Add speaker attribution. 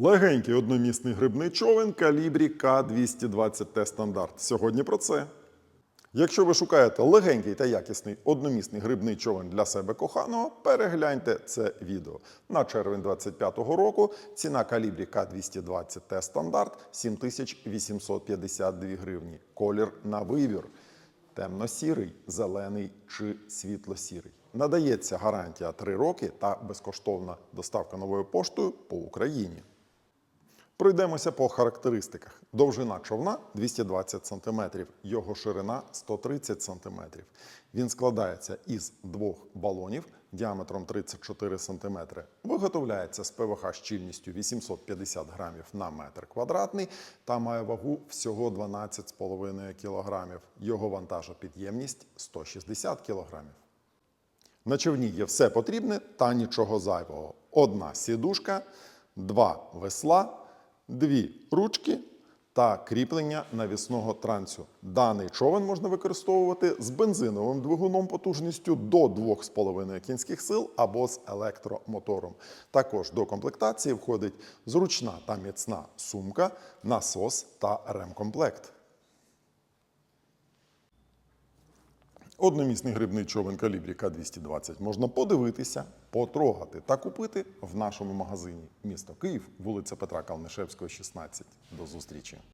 Speaker 1: Легенький одномісний грибний човен калібрі К-220Т стандарт. Сьогодні про це. Якщо ви шукаєте легенький та якісний одномісний грибний човен для себе коханого, перегляньте це відео. На червень 25-го року ціна калібрі К-220Т стандарт 7852 гривні. Колір на вибір. Темно-сірий, зелений чи світло-сірий. Надається гарантія 3 роки та безкоштовна доставка новою поштою по Україні. Пройдемося по характеристиках. Довжина човна 220 см, його ширина 130 см. Він складається із двох балонів діаметром 34 см. Виготовляється з ПВХ щільністю 850 грамів на метр квадратний та має вагу всього 12,5 кг. Його вантажопідємність 160 кг. На човні є все потрібне та нічого зайвого. Одна сідушка, два весла, дві ручки та кріплення навісного транцю. Даний човен можна використовувати з бензиновим двигуном потужністю до 2,5 кінських сил або з електромотором. Також до комплектації входить зручна та міцна сумка, насос та ремкомплект. Одномісний грибний човен калібрі К-220 можна подивитися, потрогати та купити в нашому магазині. Місто Київ, вулиця Петра Калнишевського, 16. До зустрічі!